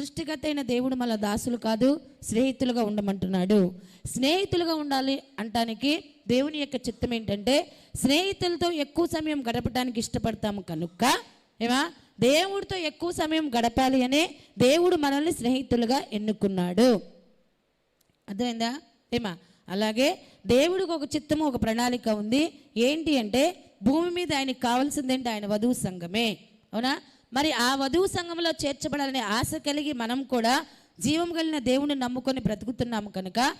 సృష్టికర్త అయిన దేవుడు మన దాసులు కాదు స్నేహితులుగా ఉండమంటున్నాడు. స్నేహితులుగా ఉండాలి అంటానికి దేవుని యొక్క చిత్తం ఏంటంటే స్నేహితులతో ఎక్కువ సమయం గడపడానికి ఇష్టపడతాము కనుక ఏమా? దేవుడితో ఎక్కువ సమయం గడపాలి అనే దేవుడు మనల్ని స్నేహితులుగా ఎన్నుకున్నాడు. అర్థమైందా? ఏమా? అలాగే దేవుడికి ఒక చిత్తము ఒక ప్రణాళిక ఉంది. ఏంటి అంటే భూమి మీద ఆయనకి కావాల్సింది ఏంటి? ఆయన వధువు సంఘమే. అవునా? మరి ఆ వధువు సంఘంలో చేర్చబడాలనే ఆశ కలిగి మనం కూడా జీవం కలిగిన దేవుని నమ్ముకొని బ్రతుకుతున్నాము కనుక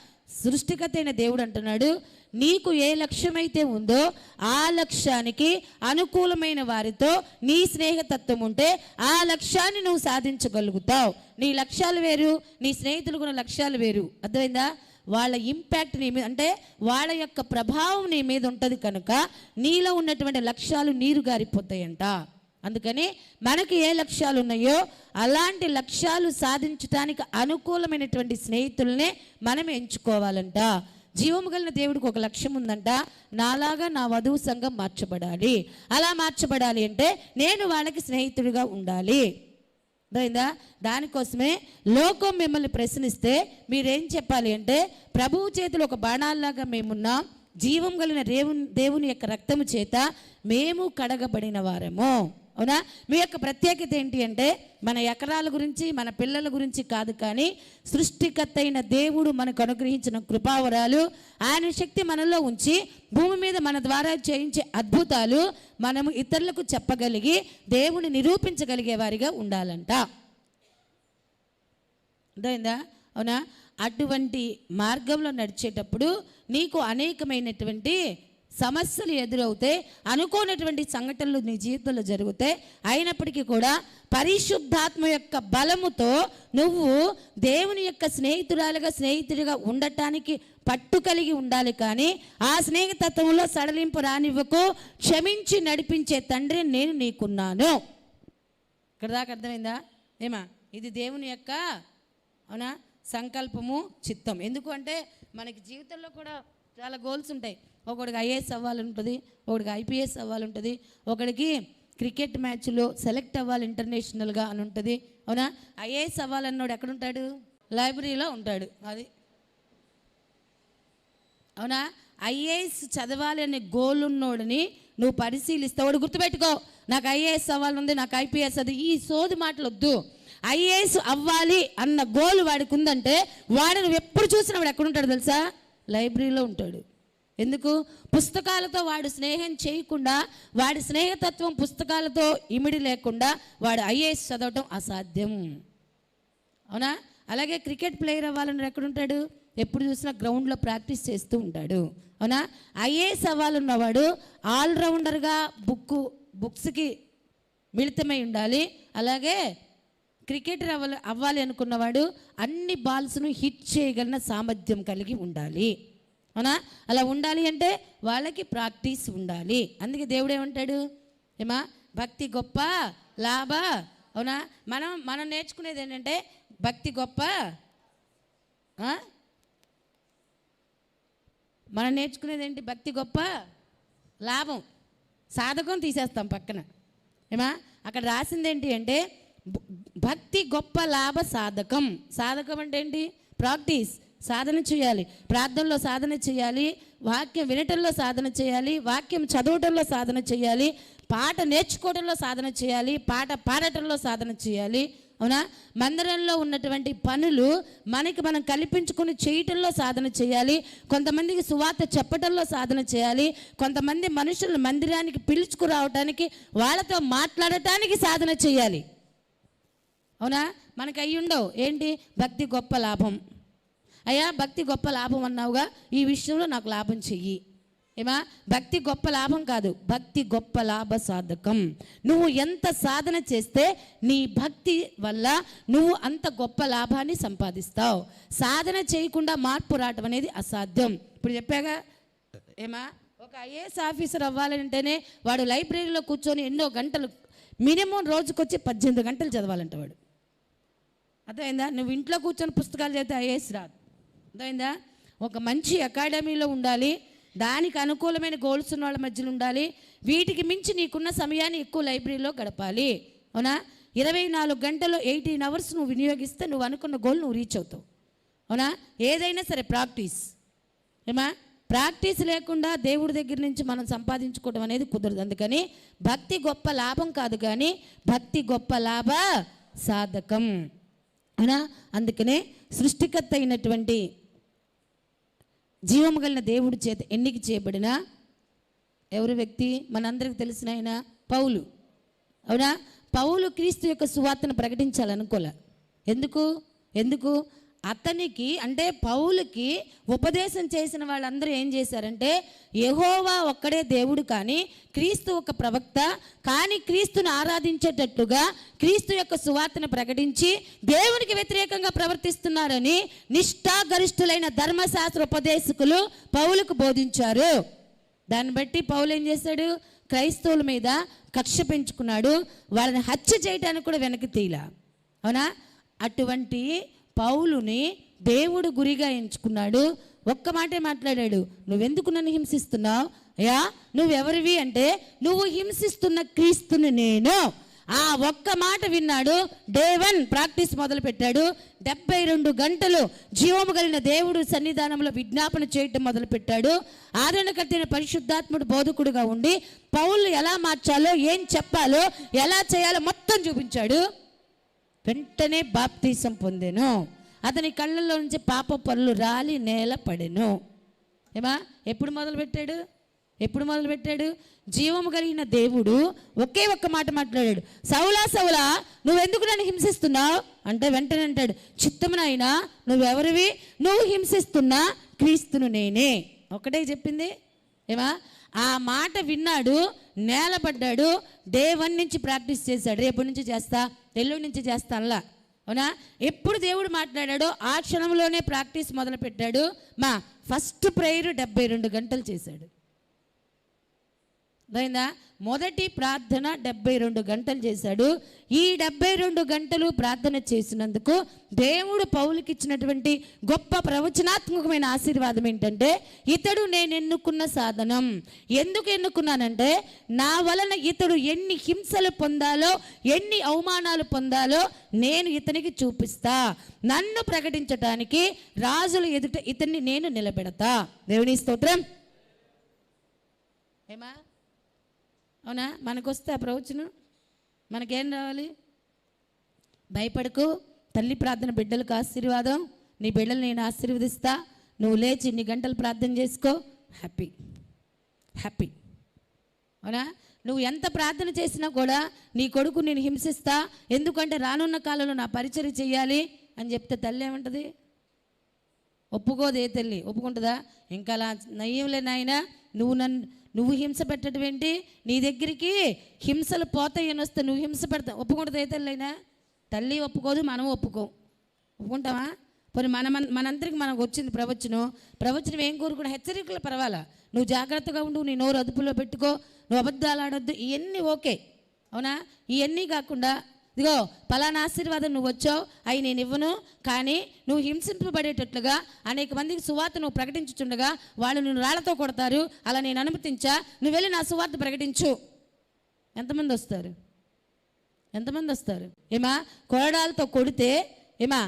సృష్టికతైన అయిన దేవుడు అంటున్నాడు నీకు ఏ లక్ష్యమైతే ఉందో ఆ లక్ష్యానికి అనుకూలమైన వారితో నీ స్నేహతత్వం ఉంటే ఆ లక్ష్యాన్ని నువ్వు సాధించగలుగుతావు. నీ లక్ష్యాలు వేరు నీ స్నేహితులు కూడా లక్ష్యాలు వేరు. అర్థమైందా? వాళ్ళ ఇంపాక్ట్ నీ మీద అంటే వాళ్ళ యొక్క ప్రభావం నీ మీద ఉంటుంది కనుక నీలో ఉన్నటువంటి లక్ష్యాలు నీరు గారిపోతాయంట. అందుకని మనకి ఏ లక్ష్యాలు ఉన్నాయో అలాంటి లక్ష్యాలు సాధించడానికి అనుకూలమైనటువంటి స్నేహితుల్నే మనం ఎంచుకోవాలంట. జీవము కలిగిన దేవుడికి ఒక లక్ష్యం ఉందంట. నాలాగా నా వధువు సంఘం మార్చబడాలి. అలా మార్చబడాలి అంటే నేను వాళ్ళకి స్నేహితుడిగా ఉండాలి. అర్థమైందా? దానికోసమే లోకం మిమ్మల్ని ప్రశ్నిస్తే మీరేం చెప్పాలి అంటే ప్రభువు చేతిలో ఒక బాణాల్లాగా మేమున్నాం జీవం కలిగిన దేవుని దేవుని యొక్క రక్తము చేత మేము కడగబడిన వారము. అవునా? మీ యొక్క ప్రత్యేకత ఏంటి అంటే మన ఎకరాల గురించి మన పిల్లల గురించి కాదు కానీ సృష్టికర్త అయిన దేవుడు మనకు అనుగ్రహించిన కృపావరాలు ఆయన శక్తి మనలో ఉంచి భూమి మీద మన ద్వారా చేయించే అద్భుతాలు మనము ఇతరులకు చెప్పగలిగి దేవుని నిరూపించగలిగే వారిగా ఉండాలంట. అర్థమైందా? అవునా? అటువంటి మార్గంలో నడిచేటప్పుడు నీకు అనేకమైనటువంటి సమస్యలు ఎదురవుతే అనుకోనటువంటి సంఘటనలు నీ జీవితంలో జరిగితే అయినప్పటికీ కూడా పరిశుద్ధాత్మ యొక్క బలముతో నువ్వు దేవుని యొక్క స్నేహితురాలుగా స్నేహితుడిగా ఉండటానికి పట్టు కలిగి ఉండాలి కానీ ఆ స్నేహితత్వంలో సడలింపు రానివ్వకు క్షమించి నడిపించే తండ్రి నేను నీకున్నాను. ఇక్కడ దాకా అర్థమైందా? ఏమా? ఇది దేవుని యొక్క అవునా? సంకల్పము చిత్తం. ఎందుకు అంటే మనకి జీవితంలో కూడా చాలా గోల్స్ ఉంటాయి. ఒకడికి ఐఏఎస్ అవ్వాలంటుంది ఒకడికి ఐపీఎస్ అవ్వాలంటుంది ఒకడికి క్రికెట్ మ్యాచ్లో సెలెక్ట్ అవ్వాలి ఇంటర్నేషనల్గా అని ఉంటుంది. అవునా? ఐఏఎస్ అవ్వాలన్నోడు ఎక్కడుంటాడు? లైబ్రరీలో ఉంటాడు అది. అవునా? ఐఏఎస్ చదవాలి అనే గోల్ ఉన్నోడిని నువ్వు పరిశీలిస్తే వాడు గుర్తుపెట్టుకో నాకు ఐఏఎస్ అవ్వాలనుంది నాకు ఐపీఎస్ అది. ఈ సోది మాటలు వద్దు ఐఏఎస్ అవ్వాలి అన్న గోల్ వాడికి ఉందంటే వాడు నువ్వు ఎప్పుడు చూసినా వాడు ఎక్కడుంటాడు తెలుసా? లైబ్రరీలో ఉంటాడు. ఎందుకు? పుస్తకాలతో వాడు స్నేహం చేయకుండా వాడి స్నేహతత్వం పుస్తకాలతో ఇమిడి లేకుండా వాడు ఐఏఎస్ చదవటం అసాధ్యం. అవునా? అలాగే క్రికెట్ ప్లేయర్ అవ్వాలని ఎక్కడుంటాడు ఎప్పుడు చూసినా గ్రౌండ్లో ప్రాక్టీస్ చేస్తూ ఉంటాడు. అవునా? ఐఏఎస్ అవ్వాలన్నవాడు ఆల్రౌండర్గా బుక్ బుక్స్కి మిళితమై ఉండాలి. అలాగే క్రికెటర్ అవ్వాలి అవ్వాలి అనుకున్నవాడు అన్ని బాల్స్ను హిట్ చేయగలిగిన సామర్థ్యం కలిగి ఉండాలి. అవునా? అలా ఉండాలి అంటే వాళ్ళకి ప్రాక్టీస్ ఉండాలి. అందుకే దేవుడు ఏమంటాడు? ఏమా? భక్తి గొప్ప లాభ. అవునా? మనం మనం నేర్చుకునేది ఏంటంటే భక్తి గొప్ప. మనం నేర్చుకునేది ఏంటి? భక్తి గొప్ప లాభం. సాధకం తీసేస్తాం పక్కన. ఏమా? అక్కడ రాసింది ఏంటి అంటే భక్తి గొప్ప లాభ సాధకం. సాధకం అంటే ఏంటి? ప్రాక్టీస్. సాధన చేయాలి. ప్రార్థనలో సాధన చేయాలి. వాక్యం వినటంలో సాధన చేయాలి. వాక్యం చదవటంలో సాధన చేయాలి. పాట నేర్చుకోవడంలో సాధన చేయాలి. పాట పాడటంలో సాధన చేయాలి. అవునా? మందిరంలో ఉన్నటువంటి పనులు మనకి మనం కల్పించుకుని చేయటంలో సాధన చేయాలి. కొంతమందికి సువార్త చెప్పటంలో సాధన చేయాలి. కొంతమంది మనుషులను మందిరానికి పిలుచుకురావటానికి వాళ్ళతో మాట్లాడటానికి సాధన చేయాలి. అవునా? మనకు అయ్యి ఉండవు. ఏంటి? భక్తి గొప్ప లాభం. అయ్యా భక్తి గొప్ప లాభం అన్నావుగా ఈ విషయంలో నాకు లాభం చెయ్యి. ఏమా? భక్తి గొప్ప లాభం కాదు భక్తి గొప్ప లాభ సాధకం. నువ్వు ఎంత సాధన చేస్తే నీ భక్తి వల్ల నువ్వు అంత గొప్ప లాభాన్ని సంపాదిస్తావు. సాధన చేయకుండా మార్పు రావటం అనేది అసాధ్యం. ఇప్పుడు చెప్పాగా ఏమా? ఒక ఐఏఎస్ ఆఫీసర్ అవ్వాలంటేనే వాడు లైబ్రరీలో కూర్చొని ఎన్నో గంటలు మినిమం రోజుకొచ్చి పద్దెనిమిది గంటలు చదవాలంట వాడు. అర్థమైందా? నువ్వు ఇంట్లో కూర్చొని పుస్తకాలు చదివితే ఐఏఎస్ రాదు. అర్థమైందా? ఒక మంచి అకాడమీలో ఉండాలి దానికి అనుకూలమైన గోల్స్ ఉన్న వాళ్ళ మధ్యలో ఉండాలి వీటికి మించి నీకున్న సమయాన్ని ఎక్కువ లైబ్రరీలో గడపాలి. అవునా? ఇరవై నాలుగు గంటలు ఎయిటీన్ అవర్స్ నువ్వు వినియోగిస్తే నువ్వు అనుకున్న గోల్ నువ్వు రీచ్ అవుతావు. అవునా? ఏదైనా సరే ప్రాక్టీస్. ఏమా? ప్రాక్టీస్ లేకుండా దేవుడి దగ్గర నుంచి మనం సంపాదించుకోవడం అనేది కుదరదు. అందుకని భక్తి గొప్ప లాభం కాదు కానీ భక్తి గొప్ప లాభ సాధకం. అవునా? అందుకనే సృష్టికర్త అయినటువంటి జీవము కలిగిన దేవుడి చేత ఎన్నిక చేయబడిన ఎవరి వ్యక్తి? మనందరికి తెలిసిన ఆయన పౌలు. అవునా? పౌలు క్రీస్తు యొక్క సువార్తను ప్రకటించాలనుకోలే. ఎందుకు? ఎందుకు? అతనికి అంటే పౌలుకి ఉపదేశం చేసిన వాళ్ళందరూ ఏం చేశారంటే యహోవా ఒక్కడే దేవుడు కానీ క్రీస్తు ఒక ప్రవక్త కానీ క్రీస్తును ఆరాధించేటట్లుగా క్రీస్తు యొక్క సువార్తను ప్రకటించి దేవునికి వ్యతిరేకంగా ప్రవర్తిస్తున్నారని నిష్ఠాగరిష్ఠులైన ధర్మశాస్త్ర ఉపదేశకులు పౌలుకు బోధించారు. దాన్ని బట్టి పౌలు ఏం చేశాడు? క్రైస్తవుల మీద కక్ష పెంచుకున్నాడు. వాళ్ళని హత్య చేయడానికి కూడా వెనక్కి తీయలా అవునా? అటువంటి పౌలుని దేవుడు గురిగా ఎంచుకున్నాడు. ఒక్క మాటే మాట్లాడాడు. నువ్వెందుకు నన్ను హింసిస్తున్నావు? అయ్యా నువ్వెవరివి అంటే నువ్వు హింసిస్తున్న క్రీస్తుని నేను. ఆ ఒక్క మాట విన్నాడు. డే వన్ ప్రాక్టీస్ మొదలు పెట్టాడు డెబ్బై రెండు గంటలు జీవము కలిగిన దేవుడు సన్నిధానంలో విజ్ఞాపన చేయటం మొదలు పెట్టాడు ఆదరణ కట్టిన పరిశుద్ధాత్ముడు బోధకుడుగా ఉండి పౌలు ఎలా మార్చాలో ఏం చెప్పాలో ఎలా చేయాలో మొత్తం చూపించాడు. వెంటనే బాప్తీసం పొందెను. అతని కళ్ళల్లో నుంచి పాప పనులు రాలి నేల పడెను. ఏమా? ఎప్పుడు మొదలు పెట్టాడు ఎప్పుడు మొదలుపెట్టాడు? జీవము కలిగిన దేవుడు ఒకే ఒక్క మాట మాట్లాడాడు. సౌలా సౌలా నువ్వెందుకు నన్ను హింసిస్తున్నావు? అంటే వెంటనే అంటాడు చిత్తమునైనా నువ్వెవరివి? నువ్వు హింసిస్తున్నా క్రీస్తును నేనే. ఒకటే చెప్పింది. ఏమా? ఆ మాట విన్నాడు నేలపడ్డాడు డే వన్ నుంచి ప్రాక్టీస్ చేశాడు. రేపటి నుంచి చేస్తా ఎల్లుండి నుంచి చేస్తా అలా. అవునా? ఎప్పుడు దేవుడు మాట్లాడాడో ఆ క్షణంలోనే ప్రాక్టీస్ మొదలుపెట్టాడు. మా ఫస్ట్ ప్రేయర్ డెబ్బై రెండు గంటలు చేశాడు. అర్థమైందా? మొదటి ప్రార్థన డెబ్బై రెండు గంటలు చేశాడు. ఈ డెబ్బై రెండు గంటలు ప్రార్థన చేసినందుకు దేవుడు పౌలకి ఇచ్చినటువంటి గొప్ప ప్రవచనాత్మకమైన ఆశీర్వాదం ఏంటంటే ఇతడు నేను ఎన్నుకున్న సాధనం. ఎందుకు ఎన్నుకున్నానంటే నా వలన ఇతడు ఎన్ని హింసలు పొందాలో ఎన్ని అవమానాలు పొందాలో నేను ఇతనికి చూపిస్తా. నన్ను ప్రకటించటానికి రాజుల ఎదుట ఇతన్ని నేను నిలబెడతా. దేవుని స్తోత్రం. ఏమా? అవునా? మనకొస్తే ఆ ప్రవచనం? మనకేం రావాలి? భయపడకు. తల్లి ప్రార్థన బిడ్డలకు ఆశీర్వాదం. నీ బిడ్డలు నేను ఆశీర్వదిస్తా. నువ్వు లేచి ఇన్ని గంటలు ప్రార్థన చేసుకో. హ్యాపీ. హ్యాపీ. అవునా? నువ్వు ఎంత ప్రార్థన చేసినా కూడా నీ కొడుకు నేను హింసిస్తా. ఎందుకంటే రానున్న కాలంలో నా పరిచయం చేయాలి అని చెప్తే తల్లి ఏమంటుంది? ఒప్పుకోదు ఏ తల్లి. ఒప్పుకుంటుందా? ఇంకా అలా నయ్యంలే నాయన. నువ్వు నన్ను నువ్వు హింస పెట్టడం ఏంటి? నీ దగ్గరికి హింసలు పోతాయని వస్తే నువ్వు హింస పెడతావు. ఒప్పుకుంటుంది ఏ తల్లి తల్లి ఒప్పుకోదు మనం ఒప్పుకోం. ఒప్పుకుంటావా? పోనీ మన మన- మనందరికి మనకు వచ్చింది ప్రవచనం. ప్రవచనం ఏం కోరుకున్నా హెచ్చరికలు పర్వాలా. నువ్వు జాగ్రత్తగా ఉండు నీ నోరు అదుపులో పెట్టుకో. నువ్వు అబద్ధాలు ఆడొద్దు ఇవన్నీ ఓకే. అవునా? ఇవన్నీ కాకుండా ఇదిగో పలానా ఆశీర్వాదం నువ్వు వచ్చావు అవి నేను ఇవ్వను కానీ నువ్వు హింసింపబడేటట్లుగా అనేక మందికి సువార్త నువ్వు ప్రకటించుచుండగా వాళ్ళు నువ్వు రాళ్ళతో కొడతారు అలా నేను అనుమతించా నువ్వు వెళ్ళి నా సువార్త ప్రకటించు. ఎంతమంది వస్తారు? ఎంతమంది వస్తారు? ఏమా కొరడాలతో కొడితే ఏమా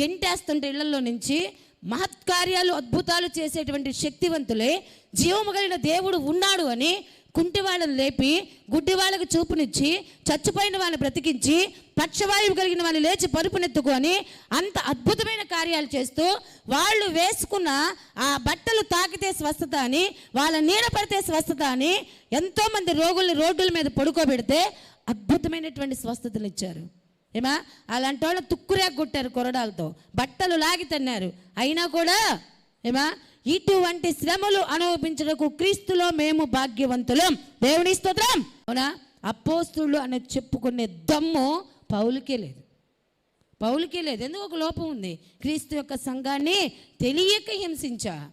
గెంటేస్తుంటే ఇళ్ళలో నుంచి మహత్కార్యాలు అద్భుతాలు చేసేటువంటి శక్తివంతులే జీవము కలిగిన దేవుడు ఉన్నాడు అని కుంటి వాళ్ళని లేపి గుడ్డి వాళ్ళకు చూపునిచ్చి చచ్చిపోయిన వాళ్ళని బ్రతికించి పక్షవాయువు కలిగిన వాళ్ళని లేచి పరుపునెత్తుకొని అంత అద్భుతమైన కార్యాలు చేస్తూ వాళ్ళు వేసుకున్న ఆ బట్టలు తాకితే స్వస్థత అని వాళ్ళ నీడ పడితే స్వస్థత అని ఎంతోమంది రోగుల్ని రోడ్డుల మీద పడుకోబెడితే అద్భుతమైనటువంటి స్వస్థతలు ఇచ్చారు. ఏమా? అలాంటి వాళ్ళు తుక్కురేగొట్టారు కొరడాలతో. బట్టలు లాగి తన్నారు. అయినా కూడా ఏమా? ఇటువంటి శ్రమలు అనుభవించడానికి క్రీస్తులో మేము భాగ్యవంతులం. దేవుని స్తోత్రం. అవునా? అపోస్తులు అని చెప్పుకునే దమ్ము పౌలుకే లేదు. పౌలుకే లేదు. ఎందుకు ఒక లోపం ఉంది? క్రీస్తు యొక్క సంఘాన్ని తెలియక హింసించా.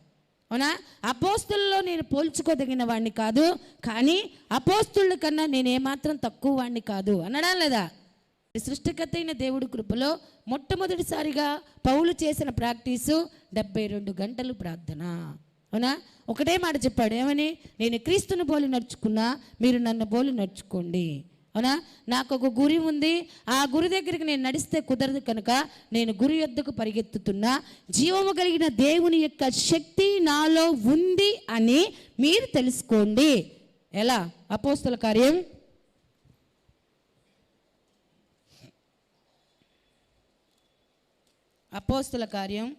అవునా? అపోస్తుల్లో నేను పోల్చుకోదగిన వాడిని కాదు కానీ అపోస్తుల కన్నా నేను ఏమాత్రం తక్కువ వాడిని కాదు. అనడా లేదా? సృష్టికర్త అయిన దేవుడి కృపలో మొట్టమొదటిసారిగా పౌలు చేసిన ప్రాక్టీసు డెబ్బై రెండు గంటలు ప్రార్థన. అవునా? ఒకటే మాట చెప్పాడు ఏమని? నేను క్రీస్తుని పోలి నడుచుకున్నా మీరు నన్ను పోలి నడుచుకోండి. అవునా? నాకు ఒక గురి ఉంది. ఆ గురి దగ్గరికి నేను నడిస్తే కుదరదు కనుక నేను గురి యొద్దకు పరిగెత్తుతున్నా. జీవము కలిగిన దేవుని యొక్క శక్తి నాలో ఉంది అని మీరు తెలుసుకోండి. ఎలా? అపోస్తుల కార్యం అపోస్తుల కార్యం.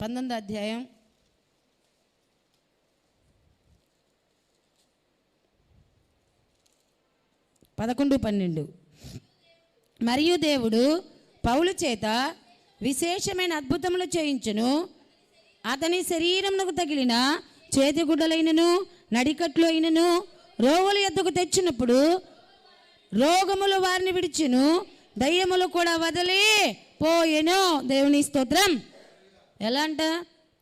పంతొమ్మిది అధ్యాయం. పదకొండు పన్నెండు. మరియు దేవుడు పౌలు చేత విశేషమైన అద్భుతములు చేయించును. అతని శరీరమునకు తగిలిన చేతిగుడ్డలైనను నడికట్లు అయినను రోగుల ఎద్దకు తెచ్చినప్పుడు రోగములు వారిని విడిచును. దయ్యములు కూడా వదిలి పోయెను. దేవుని స్తోత్రం. ఎలా అంట?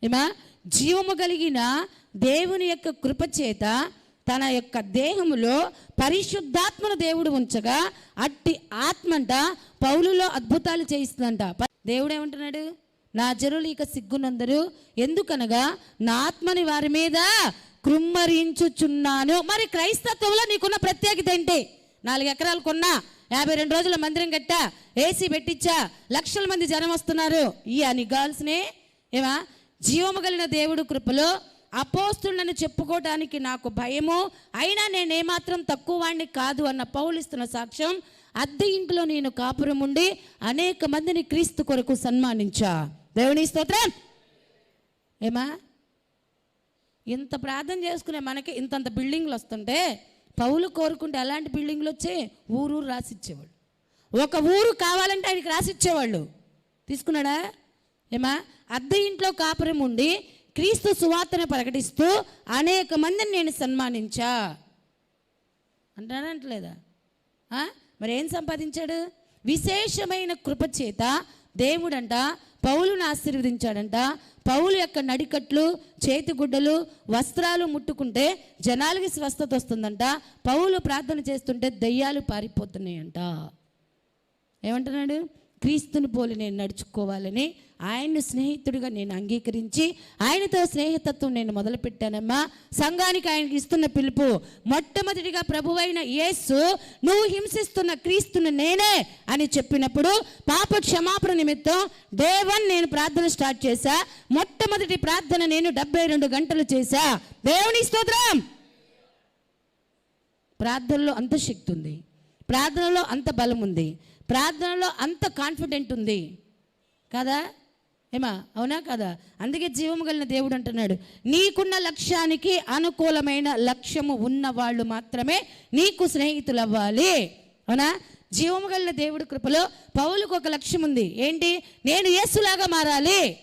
ఏమా? జీవము కలిగిన దేవుని యొక్క కృప చేత తన యొక్క దేహములో పరిశుద్ధాత్మను దేవుడు ఉంచగా అట్టి ఆత్మంట పౌలులో అద్భుతాలు చేయిస్తుందంట. దేవుడు ఏమంటున్నాడు నా జరులు ఇక సిగ్గునందరు. ఎందుకనగా నా ఆత్మని వారి మీద కృమ్మరించుచున్నాను. మరి క్రైస్తత్వంలో నీకున్న ప్రత్యేకత ఏంటి? నాలుగు ఎకరాలు కొన్నా యాభై రెండు రోజుల మందిరం కట్టా ఏసీ పెట్టించా లక్షల మంది జనం వస్తున్నారు. ఈ అని గర్ల్స్ని ఏమా? జీవము కలిగిన దేవుడు కృపలో అపోస్తులను చెప్పుకోవడానికి నాకు భయము. అయినా నేనేమాత్రం తక్కువ వాడిని కాదు అన్న పౌలిస్తున్న సాక్ష్యం. అద్దె ఇంట్లో నేను కాపురం ఉండి అనేక మందిని క్రీస్తు కొరకు సన్మానించా. దేవుని స్తోత్రం. ఏమా? ఇంత ప్రార్థన చేసుకునే మనకి ఇంతంత బిల్డింగ్లు వస్తుంటే పౌలు కోరుకుంటే అలాంటి బిల్డింగ్లు వచ్చే? ఊరూరు రాసిచ్చేవాడు ఒక ఊరు కావాలంటే ఆయనకి రాసిచ్చేవాళ్ళు. తీసుకున్నాడా? ఏమా? అద్దె ఇంట్లో కాపురం ఉండి క్రీస్తు సువార్తను ప్రకటిస్తూ అనేక మందిని నేను సన్మానించా. అంటానంటలేదా అంటలేదా? మరి ఏం సంపాదించాడు? విశేషమైన కృప చేత దేవుడంట పౌలును ఆశీర్వదించాడంట పౌలు యొక్క నడికట్లు చేతిగుడ్డలు వస్త్రాలు ముట్టుకుంటే జనాలకి స్వస్థత వస్తుందంట. పౌలు ప్రార్థన చేస్తుంటే దయ్యాలు పారిపోతున్నాయంట. ఏమంటున్నాడు? క్రీస్తుని పోలి నేను నడుచుకోవాలని ఆయన్ను స్నేహితుడిగా నేను అంగీకరించి ఆయనతో స్నేహితత్వం నేను మొదలుపెట్టానమ్మా. సంఘానికి ఆయనకి ఇస్తున్న పిలుపు మొట్టమొదటిగా ప్రభువైన యేసు నువ్వు హింసిస్తున్న క్రీస్తును నేనే అని చెప్పినప్పుడు పాప క్షమాపణ నిమిత్తం దేవన్ నేను ప్రార్థన స్టార్ట్ చేశా. మొట్టమొదటి ప్రార్థన నేను డెబ్బై రెండు గంటలు చేశా. దేవుని స్తోత్రం! ప్రార్థనలో అంత శక్తి ఉంది. ప్రార్థనలో అంత బలం ఉంది. ప్రార్థనలో అంత కాన్ఫిడెంట్ ఉంది. కదా? ఏమా? అవునా కదా? అందుకే జీవము కలిగిన దేవుడు అంటున్నాడు నీకున్న లక్ష్యానికి అనుకూలమైన లక్ష్యము ఉన్న వాళ్ళు మాత్రమే నీకు స్నేహితులు అవ్వాలి అవునా? జీవము కలిగిన దేవుడి కృపలో పౌలకు ఒక లక్ష్యం ఉంది. ఏంటి? నేను యేసులాగా మారాలి.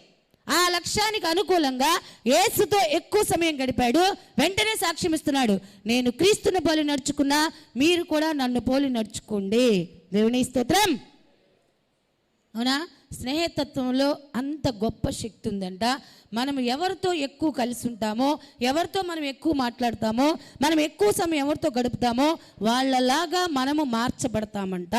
ఆ లక్ష్యానికి అనుకూలంగా యేసుతో ఎక్కువ సమయం గడిపాడు. వెంటనే సాక్ష్యం ఇస్తున్నాడు. నేను క్రీస్తుని పోలి నడుచుకున్నా మీరు కూడా నన్ను పోలి నడుచుకోండి. దేవుని స్తోత్రం. అవునా? స్నేహతత్వంలో అంత గొప్ప శక్తి ఉందంట. మనం ఎవరితో ఎక్కువ కలిసి ఉంటామో ఎవరితో మనం ఎక్కువ మాట్లాడతామో మనం ఎక్కువ సమయం ఎవరితో గడుపుతామో వాళ్ళలాగా మనము మార్చబడతామంట.